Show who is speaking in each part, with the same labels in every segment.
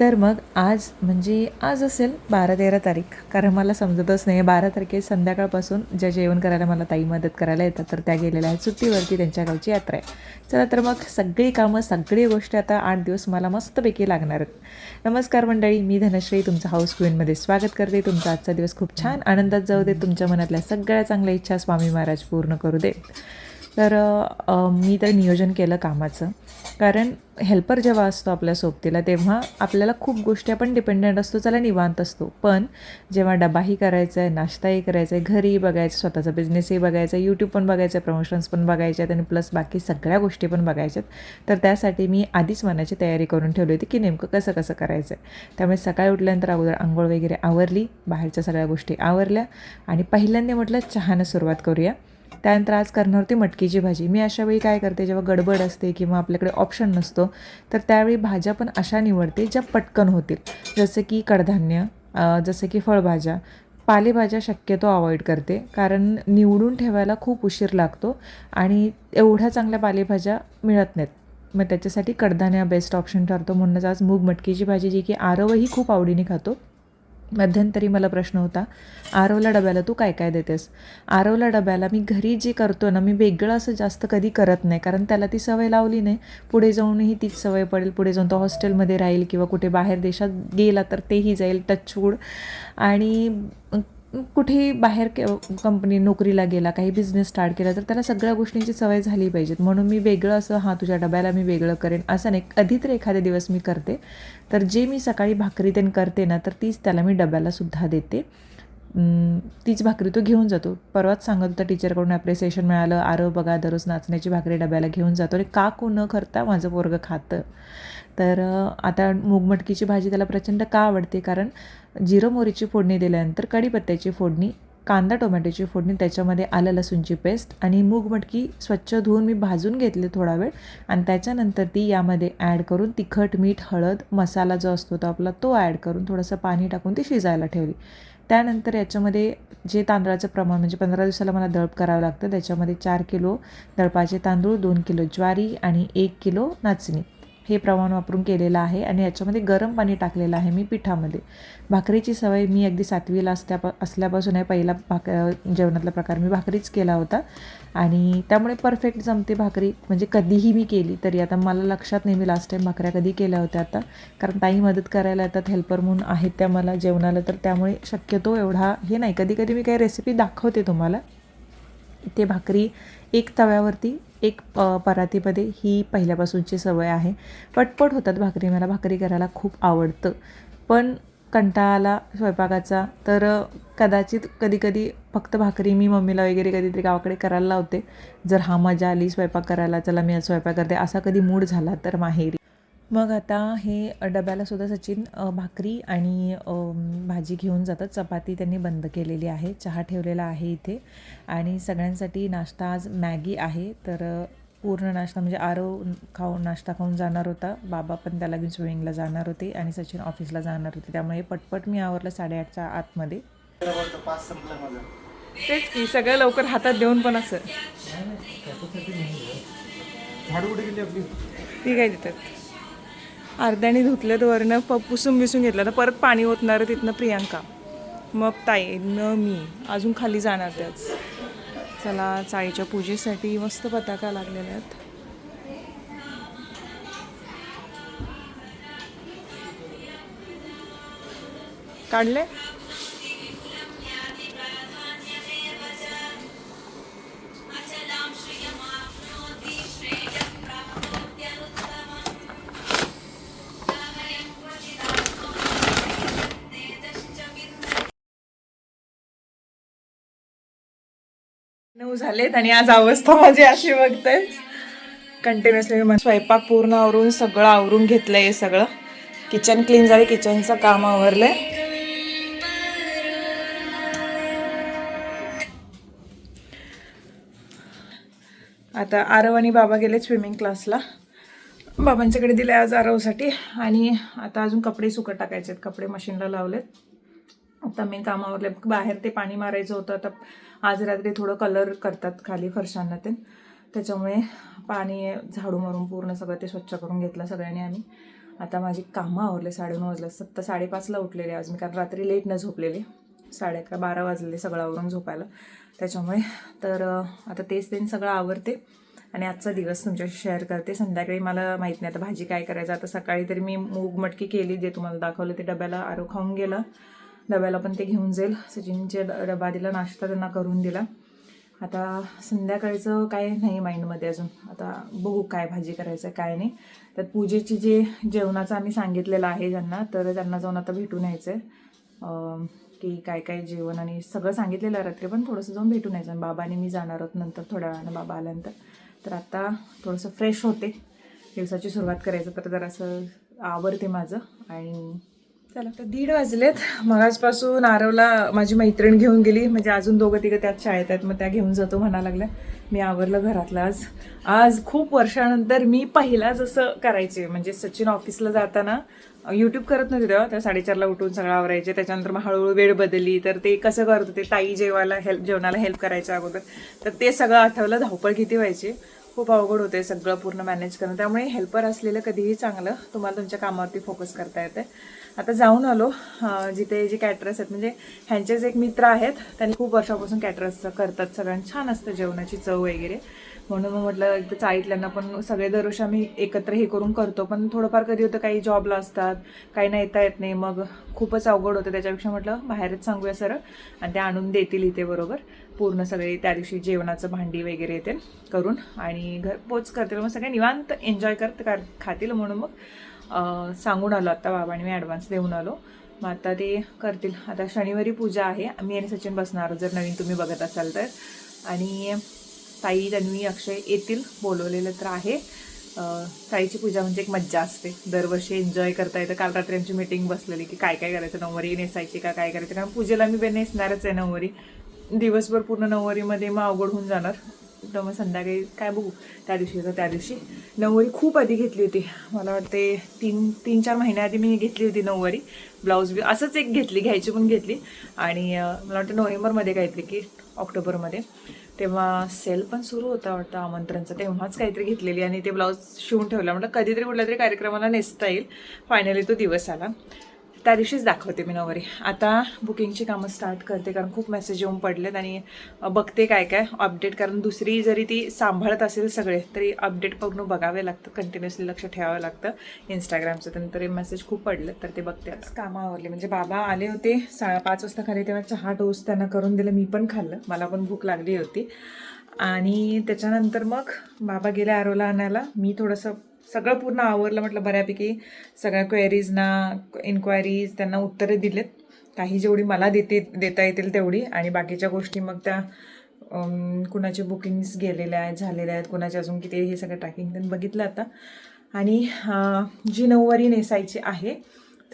Speaker 1: तर मग आज म्हणजे आज असेल बारा तेरा तारीख. कारण मला समजतच नाही बारा तारखे संध्याकाळपासून ज्या जेवण करायला मला ताई मदत करायला येतात तर त्या गेलेल्या आहेत. सुट्टीवरती त्यांच्या गावची यात्रा आहे. चला तर मग सगळी कामं सगळी गोष्टी आता आठ दिवस मला मस्तपैकी लागणार आहेत. नमस्कार मंडळी मी धनश्री तुमचं हाऊस क्वीनमध्ये स्वागत करते. तुमचा आजचा दिवस खूप छान आनंदात जाऊ दे. तुमच्या मनातल्या सगळ्या चांगल्या इच्छा स्वामी महाराज पूर्ण करू देत. तर मी तर नियोजन केलं कामाचं. कारण हेल्पर जेव्हा असतो आपल्या सोबतीला तेव्हा आपल्याला खूप गोष्टी आपण डिपेंडंट असतो चला निवांत असतो. पण जेव्हा डबाही करायचा आहे नाश्ताही करायचा आहे घरीही बघायचं स्वतःचा बिझनेसही बघायचा आहे यूट्यूब पण बघायचं आहे प्रमोशन्स पण बघायचे आहेत आणि प्लस बाकी सगळ्या गोष्टी पण बघायच्या आहेत तर त्यासाठी मी आधीच मनाची तयारी करून ठेवली होती की नेमकं कसं कसं करायचं आहे त्यामुळे सकाळी उठल्यानंतर अगोदर आंघोळ वगैरे आवरली बाहेरच्या सगळ्या गोष्टी आवरल्या आणि पहिल्यांदा म्हटलं चहानं सुरुवात करूया. त्यानंतर आज करणार होती मटकीची भाजी. मी अशा वेळी काय करते जेव्हा गडबड असते किंवा आपल्याकडे ऑप्शन नसतो तर त्यावेळी भाज्या पण अशा निवडते ज्या पटकन होतील. जसं की कडधान्य जसं की फळभाज्या. पालेभाज्या शक्यतो अवॉइड करते कारण निवडून ठेवायला खूप उशीर लागतो आणि एवढ्या चांगल्या पालेभाज्या मिळत नाहीत. मग त्याच्यासाठी कडधान्य बेस्ट ऑप्शन ठरतो. म्हणूनच आज मूग मटकीची भाजी जी की आरवही खूप आवडीने खातो. मध्यंतरी मला प्रश्न होता आरवला डब्याला तू काय काय देतेस? आरवला डब्याला मी घरी जे करतो ना मी वेगळं असं जास्त कधी करत नाही कारण त्याला ती सवय लावली नाही. पुढे जाऊनही तीच सवय पडेल पुढे जाऊन तो हॉस्टेलमध्ये राहील किंवा कुठे बाहेर देशात गेला तर तेही जाईल टचवूड आणि कुठेही बाहेर कंपनी नोकरीला गेला काही बिझनेस स्टार्ट केला तर त्याला सगळ्या गोष्टींची सवय झाली पाहिजेत. म्हणून मी वेगळं असं हां तुझ्या डब्याला मी वेगळं करेन असं नाही. कधी तर एखादे दिवस मी करते. तर जे मी सकाळी भाकरी तेन करते ना तर तीच त्याला मी डब्याला सुद्धा देते. तीच भाकरी तो घेऊन जातो. परवाच सांगत होता टीचरकडून ॲप्रिसिएशन मिळालं. आरव बघा दररोज नाचण्याची भाकरी डब्याला घेऊन जातो. आणि का को न करता माझं पोरगं खातं? तर आता मूगमटकीची भाजी त्याला प्रचंड का आवडते? कारण जिरं मोहरीची फोडणी दिल्यानंतर कढीपत्त्याची फोडणी कांदा टोमॅटोची फोडणी त्याच्यामध्ये आलं लसूणची पेस्ट आणि मूग मटकी स्वच्छ धुवून मी भाजून घेतले थोडा वेळ. आणि त्याच्यानंतर ती यामध्ये ॲड करून तिखट मीठ हळद मसाला जो असतो तो आपला तो ॲड करून थोडंसं पाणी टाकून ती शिजायला ठेवली. त्यानंतर याच्यामध्ये जे तांदळाचं प्रमाण म्हणजे पंधरा दिवसाला मला दळप करावं लागतं त्याच्यामध्ये चार किलो दळपाचे तांदूळ दोन किलो ज्वारी आणि एक किलो नाचणी. हे प्रमाण वापरून केलेलं आहे आणि याच्यामध्ये गरम पाणी टाकलेलं आहे मी पिठामध्ये. भाकरीची सवय मी अगदी सातवीला असल्या असल्यापासून आहे. पहिला भाक जेवणातला प्रकार मी भाकरीच केला होता. आणि त्यामुळे परफेक्ट जमते भाकरी म्हणजे कधीही मी केली तरी. आता मला लक्षात नाही मी लास्ट टाईम भाकऱ्या कधी केल्या होत्या आता. कारण ताई मदत करायला येतात हेल्पर म्हणून आहेत त्या मला जेवणाला. तर त्यामुळे शक्यतो एवढा हे नाही. कधी कधी मी काही रेसिपी दाखवते तुम्हाला. इथे भाकरी एक तव्यावरती एक परातीमध्ये ही पहिल्यापासूनची सवय आहे. पटपट होतात भाकरी. मला भाकरी करायला खूप आवडतं. पण कंटाळा आला स्वयंपाकाचा तर कदाचित कधीकधी फक्त भाकरी मी मम्मीला वगैरे कधीतरी गावाकडे करायला लावते. जर हा मजा आली स्वयंपाक करायला चला मी आज स्वयंपाक करते असा कधी मूड झाला तर माहेरी. मग आता हे डब्याला सुद्धा सचिन भाकरी आणि भाजी घेऊन जातात. चपाती त्यांनी बंद केलेली आहे. चहा ठेवलेला आहे इथे. आणि सगळ्यांसाठी नाश्ता आज मॅगी आहे. तर पूर्ण नाश्ता म्हणजे आरव खाऊन नाश्ता खाऊन जाणार होता. बाबा पण त्याला घेऊन स्विमिंगला जाणार होते आणि सचिन ऑफिसला जाणार होते. त्यामुळे पटपट मी आवरलं साडेआठच्या आतमध्ये. तेच की सगळं लवकर हातात देऊन पण असं. ती काय देतात? अर्ध्याने धुतलं तर वरनं प पुसून बिसून घेतलं. तर परत पाणी ओतणार तिथनं प्रियांका. मग ताई न मी. अजून खाली जाणार त्याच. चला चाळीच्या पूजेसाठी मस्त पताका लागलेल्या आहेत. काढले? नऊ झालेत आणि आज अवस्था माझी अशी बघते कंटिन्युअसली मी स्वयंपाक पूर्ण आवरून सगळं आवरून घेतलंय हे सगळं. किचन क्लीन झाले किचनचं काम आवरलंय. आता आरव आणि बाबा गेले स्विमिंग क्लासला बाबांच्याकडे दिले आज आरवसाठी आणि आता अजून कपडे सुकत टाकायचे आहेत कपडे मशीनला लावलेत. आता मी कामावरले बाहेर ते पाणी मारायचं होतं आता आज रात्री थोडं कलर करतात खाली फरशांना ते. त्याच्यामुळे पाणी झाडू मारून पूर्ण सगळं ते स्वच्छ करून घेतलं सगळ्यांनी आम्ही. आता माझी कामं आवरले साडेनऊ वाजले. सत्ता साडेपाचला उठलेले आज मी कारण रात्री लेट न झोपलेले. साडे अकरा बारा वाजले सगळं आवरून झोपायला. त्याच्यामुळे तर आता तेच तेन सगळं आवरते. आणि आजचा दिवस तुमच्याशी शेअर करते. संध्याकाळी मला माहीत नाही आता भाजी काय करायचं. आता सकाळी तरी मी मूग मटकी केली जे तुम्हाला दाखवलं ते डब्याला आरो खाऊन गेलं. डब्याला पण ते घेऊन जाईल. सचिनचे ड- डबा दिला नाश्ता त्यांना करून दिला. आता संध्याकाळचं काय नाही माइंडमध्ये अजून. आता बघू काय भाजी करायचं काय नाही. तर पूजेची जे जेवणाचं आम्ही सांगितलेलं आहे ज्यांना तर त्यांना जाऊन आता भेटून यायचं आहे की काय काय जेवण आणि सगळं सांगितलेलं रात्री पण थोडंसं जाऊन भेटून यायचं. आणि बाबाने मी जाणार आहोत नंतर थोड्या वेळानं बाबा आल्यानंतर. तर आता थोडंसं फ्रेश होते. दिवसाची सुरुवात करायचं तर जरासं आवडते माझं. आणि चला तर दीड वाजलेत. आजपासून आरवला माझी मैत्रीण घेऊन गेली. म्हणजे अजून दोघं तिघं त्यात शाळेत आहेत मग त्या घेऊन जातो म्हणा लागल्या. मी आवरलं घरातलं आज. आज खूप वर्षानंतर मी पहिलाच असं करायचे. म्हणजे सचिन ऑफिसला जाताना यूट्यूब करत नव्हते तेव्हा. त्या साडेचारला उठून सगळं आवरायचे. त्याच्यानंतर मग हळूहळू वेळ बदलली. तर ते कसं करत होते ताई जेवायला हेल्प जेवणाला हेल्प करायच्या अगोदर. तर ते सगळं आठवलं. धावपळ किती व्हायची. खूप अवघड होते सगळं पूर्ण मॅनेज करणं. त्यामुळे हेल्पर असलेलं कधीही चांगलं. तुम्हाला तुमच्या कामावरती फोकस करता येते आता जाऊन आलो जिथे जे कॅटरस आहेत. म्हणजे ह्यांचेच एक मित्र आहेत. त्यांनी खूप वर्षापासून कॅटरसचं करतात. सगळ्यांना छान असतं जेवणाची चव वगैरे. म्हणून मग म्हटलं एकदा चाळीतल्यांना पण सगळे दरवर्षी आम्ही एकत्र हे करून करतो. पण थोडंफार कधी होतं काही जॉबला असतात काही नाही येता येत नाही. मग खूपच अवघड होतं. त्याच्यापेक्षा म्हटलं बाहेरच सांगूया सरळ. आणि ते आणून देतील इथे बरोबर. पूर्ण सगळे त्या दिवशी जेवणाचं भांडी वगैरे येते करून. आणि घर पोच करतील. मग सगळे निवांत एन्जॉय करत कर खातील. म्हणून मग सांगून आलो आता बाबांनी मी ॲडव्हान्स देऊन आलो. मग आता ते करतील. आता शनिवारी पूजा आहे. मी आणि सचिन बसणार जर नवीन तुम्ही बघत असाल तर. आणि ताई तन्वी अक्षय येतील. बोलवलेलं तर आहे. ताईची पूजा म्हणजे एक मज्जा असते. दरवर्षी एन्जॉय करता येतं. काल रात्री आमची मीटिंग बसलेली की काय काय करायचं? नऊवारी नेसायची का? काय करायचं? कारण पूजेला मी नेसणारच आहे नऊवारी. दिवसभर पूर्ण नऊवारीमध्ये मग अवघड होऊन जाणार. तर मग संध्याकाळी काय बघू? त्या दिवशी तर त्या दिवशी. नऊवारी खूप आधी घेतली होती. मला वाटते तीन तीन चार महिन्याआधी मी घेतली होती नऊवारी. ब्लाऊज बी असंच एक घेतली घ्यायची पण घेतली. आणि मला वाटतं नोव्हेंबरमध्ये घेतली की ऑक्टोबरमध्ये. तेव्हा सेल पण सुरू होता वाटतं आमंत्रणचं. तेव्हाच काहीतरी घेतलेली आणि ते ब्लाऊज शिवून ठेवला. म्हटलं कधीतरी कुठल्या तरी कार्यक्रमाला नेसता येईल. फायनली तो दिवस आला. त्या दिवशीच दाखवते मी नवरी. आता बुकिंगची कामं स्टार्ट करते कारण खूप मेसेज येऊन पडलेत आणि बघते काय काय अपडेट कारण दुसरी जरी ती सांभाळत असेल सगळे तरी अपडेट पूर्ण बघावे लागतं कंटिन्युअसली लक्ष ठेवावं लागतं. इंस्टाग्रामचं त्यानंतर मेसेज खूप पडले तर ते बघते आता. कामं म्हणजे बाबा आले होते सा पाच वाजता खाली तेव्हा चहा डोस त्यांना करून दिलं मी पण खाल्लं. मला पण भूक लागली होती. आणि त्याच्यानंतर मग बाबा गेले आरोला आणायला. मी थोडंसं सगळं पूर्ण आवरलं म्हटलं बऱ्यापैकी सगळ्या क्वेरीजना इन्क्वायरीज त्यांना उत्तरे दिलेत. काही जेवढी मला देते देता येतील तेवढी. आणि बाकीच्या गोष्टी मग त्या कुणाचे बुकिंग्स गेलेल्या आहेत झालेल्या आहेत कुणाचे अजून किती हे सगळं ट्रॅकिंग त्यांनी बघितलं आता. आणि जी नऊवारी नेसायची आहे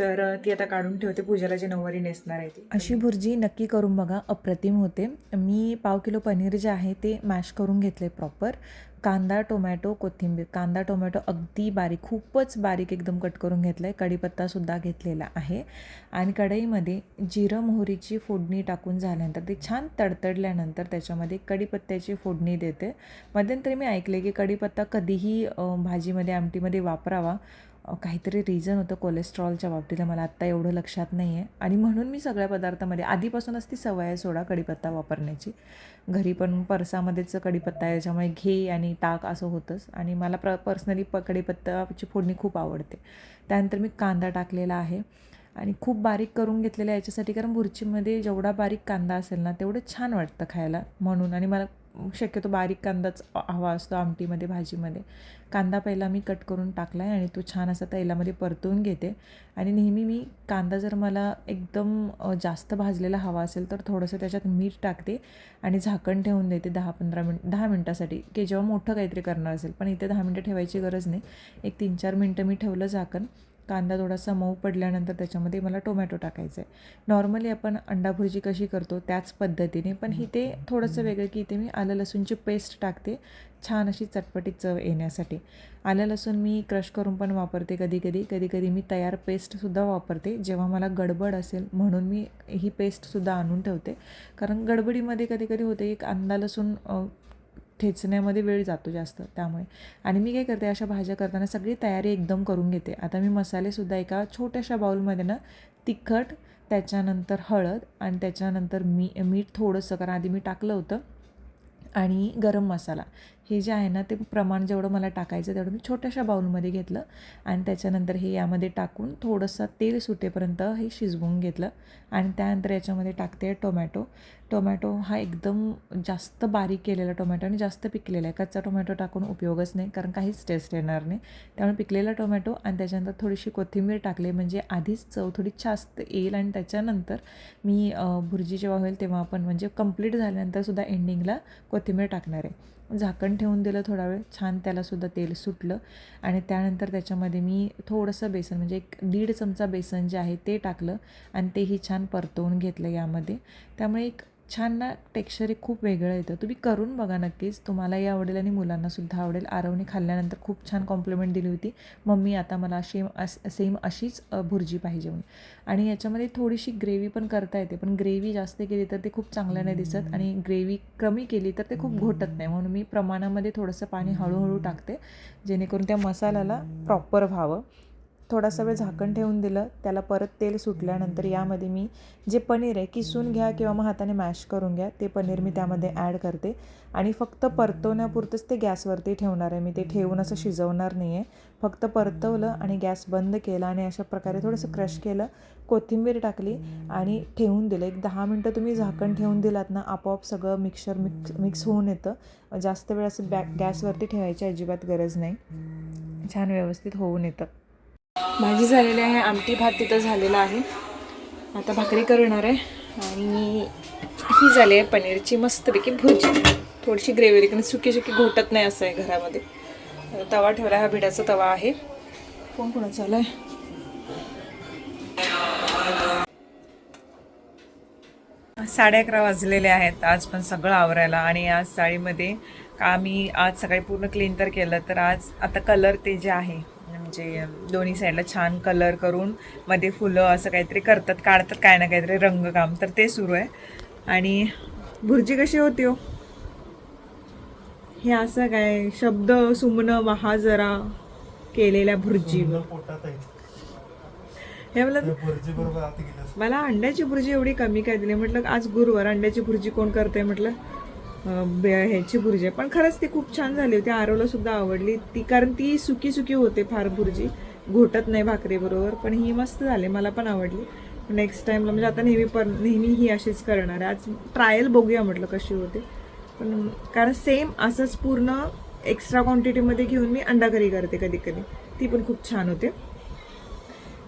Speaker 1: तर ती आता काढून ठेवते. पूजेला जी नऊवारी नेसणार आहे ती.
Speaker 2: अशी भुर्जी नक्की करून बघा. अप्रतिम होते. मी पाव किलो पनीर जे आहे ते मॅश करून घेतले प्रॉपर. कांदा टोमॅटो कोथिंबीर. कांदा टोमॅटो अगदी बारीक खूपच बारीक एकदम कट करून घेतलं आहे कढीपत्तासुद्धा घेतलेला आहे. आणि कढईमध्ये जिरं मोहरीची फोडणी टाकून झाल्यानंतर ते छान तडतडल्यानंतर त्याच्यामध्ये कढीपत्त्याची फोडणी देते. मध्यंतरी मी ऐकले की कढीपत्ता कधीही भाजीमध्ये आमटीमध्ये वापरावा. काहीतरी रिझन होतं कोलेस्ट्रॉलच्या बाबतीत. मला आत्ता एवढं लक्षात नाही आहे आणि म्हणून मी सगळ्या पदार्थामध्ये आधीपासूनच ती सवय आहे सोडा कढीपत्ता वापरण्याची. घरी पण परसामध्येच कढीपत्ता आहे याच्यामुळे घे आणि टाक असं होतंच. आणि मला प्र पर्सनली प कढीपत्ताची फोडणी खूप आवडते. त्यानंतर मी कांदा टाकलेला आहे. आणि खूप बारीक करून घेतलेलं आहे याच्यासाठी कारण भुर्चीमध्ये जेवढा बारीक कांदा असेल ना तेवढं छान वाटतं खायला म्हणून. आणि मला शक्यतो बारीक कांदाच हवा असतो आमटीमध्ये भाजीमध्ये. कांदा पहिला मी कट करून टाकला आहे आणि तो छान असा तेलामध्ये परतवून घेते. आणि नेहमी मी कांदा जर मला एकदम जास्त भाजलेला हवा असेल तर थोडंसं त्याच्यात मीठ टाकते आणि झाकण ठेवून देते दहा पंधरा मिनट दहा मिनटासाठी. की जेव्हा मोठं काहीतरी करणार असेल पण इथे दहा मिनटं ठेवायची गरज नाही. एक तीन चार मिनटं मी ठेवलं झाकण. कांदा थोडासा मऊ पडल्यानंतर त्याच्यामध्ये मला टोमॅटो टाकायचं आहे नॉर्मली आपण अंडा भुर्जी कशी करतो त्याच पद्धतीने पण ही ते थोडंसं वेगळं की इथे मी आलं लसूणची पेस्ट टाकते छान अशी चटपटीत चव येण्यासाठी. आलं लसूण मी क्रश करून पण वापरते कधी कधी कधी कधी मी तयार पेस्टसुद्धा वापरते. जेव्हा मला गडबड असेल म्हणून मी ही पेस्टसुद्धा आणून ठेवते. कारण गडबडीमध्ये कधी कधी होते एक अंदा लसूण
Speaker 1: ठेचण्यामध्ये वेळ जातो जास्त त्यामुळे. आणि मी काय करते अशा भाज्या करताना सगळी तयारी एकदम करून घेते. आता मी मसालेसुद्धा एका छोट्याशा बाऊलमध्ये ना तिखट त्याच्यानंतर हळद आणि त्याच्यानंतर मी मीठ थोडंसं कारण आधी मी टाकलं होतं आणि गरम मसाला. हे जे आहे ना ते प्रमाण जेवढं मला टाकायचं तेवढं मी छोट्याशा बाऊलमध्ये घेतलं आणि त्याच्यानंतर हे यामध्ये टाकून थोडंसं तेल सुटेपर्यंत हे शिजवून घेतलं आणि त्यानंतर याच्यामध्ये टाकते टोमॅटो. टोमॅटो हा एकदम जास्त बारीक केलेला टोमॅटो आणि जास्त पिकलेला आहे. कच्चा टोमॅटो टाकून उपयोगच नाही कारण काहीच टेस्ट येणार नाही. त्यामुळे पिकलेला टोमॅटो आणि त्याच्यानंतर थोडीशी कोथिंबीर टाकली म्हणजे आधीच चव थोडी जास्त येईल आणि त्याच्यानंतर मी भुर्जी जेव्हा होईल तेव्हा आपण म्हणजे कंप्लीट झाल्यानंतर सुद्धा एंडिंगला कोथिंबीर टाकणार आहे. झाकण ठेवून दिलं थोडा वेळ. छान त्यालासुद्धा तेल सुटलं. आणि त्यानंतर त्याच्यामध्ये मी थोडंसं बेसन म्हणजे एक दीड चमचा बेसन जे आहे ते टाकलं आणि तेही छान परतवून घेतलं यामध्ये. त्यामुळे एक छान ना टेक्स्चर एक खूप वेगळं येतं. तुम्ही करून बघा नक्कीच. तुम्हालाही आवडेल आणि मुलांनासुद्धा आवडेल. आरवणी खाल्ल्यानंतर खूप छान कॉम्प्लिमेंट दिली होती. मम्मी आता मला सेम अस सेम अशीच भुर्जी पाहिजे म्हणून. आणि याच्यामध्ये थोडीशी ग्रेव्ही पण करता येते. पण ग्रेव्ही जास्त केली तर ते खूप चांगलं नाही दिसत. आणि ग्रेव्ही कमी केली तर ते खूप घोटत नाही. म्हणून मी प्रमाणामध्ये थोडंसं पाणी हळूहळू टाकते. जेणेकरून त्या मसाल्याला प्रॉपर व्हावं. थोडासा वेळ झाकण ठेवून दिलं. त्याला परत तेल सुटल्यानंतर यामध्ये मी जे पनीर आहे किसून घ्या किंवा मग हाताने मॅश करून घ्या ते पनीर मी त्यामध्ये ॲड करते. आणि फक्त परतवण्यापुरतंच ते गॅसवरती ठेवणार आहे. मी ते ठेवून असं शिजवणार नाही आहे फक्त परतवलं आणि गॅस बंद केला आणि अशा प्रकारे थोडंसं क्रश केलं कोथिंबीर टाकली आणि ठेवून दिलं. एक दहा मिनटं तुम्ही झाकण ठेवून दिलात ना आपोआप सगळं मिक्सर मिक्स मिक्स होऊन येतं. जास्त वेळ असं बॅ गॅसवरती ठेवायची अजिबात गरज नाही. छान व्यवस्थित होऊन येतं. भाजी झालेली आहे आमटी भात तिथं झालेला आहे. आता भाकरी करणार आहे. आणि ही झाली आहे पनीरची मस्तपैकी भुर्जी. थोडीशी ग्रेव्ही कारण सुकी सुकी घोटत नाही असं आहे घरामध्ये. तवा ठेवला हा भिडाचा तवा आहे. फोन कोणाचा आला आहे साडे अकरा वाजलेले आहेत. आज पण सगळं आवरायला आणि आज साडीमध्ये का मी आज सकाळी पूर्ण क्लीन तर केलं तर आज आता कलर ते जे आहे म्हणजे दोन्ही साईडला छान कलर करून मध्ये फुलं असं काहीतरी करतात काढतात काय ना काहीतरी रंगकाम. तर ते सुरू आहे. आणि भुर्जी कशी होती हो? हे असं काय शब्द सुमनं महा जरा केलेल्या
Speaker 3: आहे.
Speaker 1: हे मला
Speaker 3: भुर्जी
Speaker 1: मला अंड्याची भुर्जी एवढी कमी काय दिली. म्हटलं आज गुरुवार अंड्याची भुर्जी कोण करते म्हटलं? ह्याची भुर्जी पण खरंच ती खूप छान झाली होती. आरोला सुद्धा आवडली. ती कारण ती सुकी सुकी होते फार भुर्जी घोटत नाही भाकरीबरोबर पण ही मस्त झाली. मला पण आवडली. नेक्स्ट टाईमला म्हणजे आता नेहमी पण नेहमी ही अशीच करणार आहे. आज ट्रायल बघूया म्हटलं कशी होते. पण कारण सेम असंच पूर्ण एक्स्ट्रा क्वांटिटीमध्ये घेऊन मी अंडा करी करते कधी कधी ती पण खूप छान होते.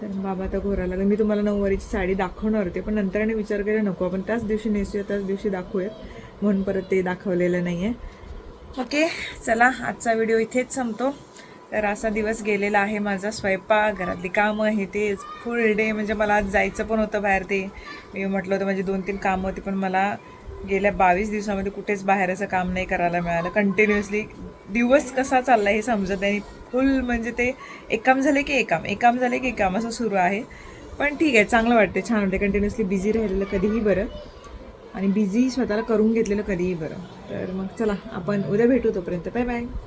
Speaker 1: तर बाबा आता घोरायला लागला. मी तुम्हाला नऊवारीची साडी दाखवणार होते पण नंतरने विचार केला नको. आपण त्याच दिवशी नेसूया त्याच दिवशी दाखवूयात. म्हणून परत ते दाखवलेलं नाही आहे ओके चला आजचा व्हिडिओ इथेच संपतो. तर असा दिवस गेलेला आहे माझा स्वयंपाक घरातली कामं हे ते फुल डे म्हणजे मला आज जायचं पण होतं बाहेर ते. मी म्हटलं होतं माझी दोन तीन कामं होती पण मला गेल्या बावीस दिवसामध्ये कुठेच बाहेरचं काम नाही करायला मिळालं. कंटिन्युअसली दिवस कसा चालला हे समजत नाही. फुल म्हणजे ते एक काम झाले की एक काम एक काम झाले की एक काम असं सुरू आहे. पण ठीक आहे चांगलं वाटते छान वाटते कंटिन्युअसली बिझी राहिलेलं कधीही बरं. आणि बिझी स्वतःला करून घेतलेलं कधीही बरं. तर मग चला आपण उद्या भेटू तोपर्यंत. Bye bye